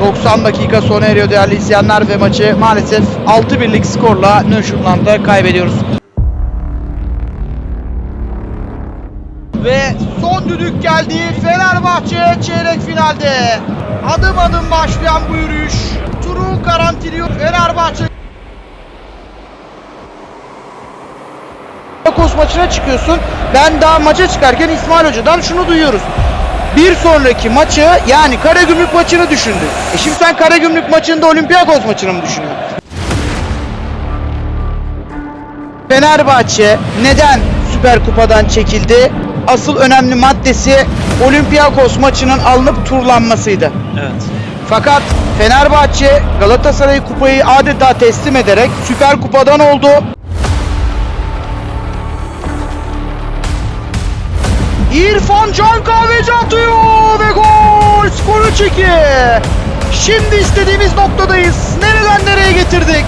90 dakika sona eriyor değerli izleyenler ve maçı maalesef 6-1'lik skorla Nöşutland'da kaybediyoruz. Ve son düdük geldi Fenerbahçe çeyrek finalde. Adım adım başlayan bu yürüyüş turu garantiliyor Fenerbahçe. Kos maçına çıkıyorsun. Ben daha maça çıkarken İsmail Hoca'dan şunu duyuyoruz. Bir sonraki maçı yani Karagümrük maçını düşündü. E şimdi sen Karagümrük maçında Olympiakos maçını mı düşünüyorsun? Fenerbahçe neden Süper Kupa'dan çekildi? Asıl önemli maddesi Olympiakos maçının alınıp turlanmasıydı. Evet. Fakat Fenerbahçe Galatasaray kupayı adeta teslim ederek Süper Kupa'dan oldu. İrfan Can Kahveci atıyor ve gol! Skor 3-2. Şimdi istediğimiz noktadayız. Nereden nereye getirdik?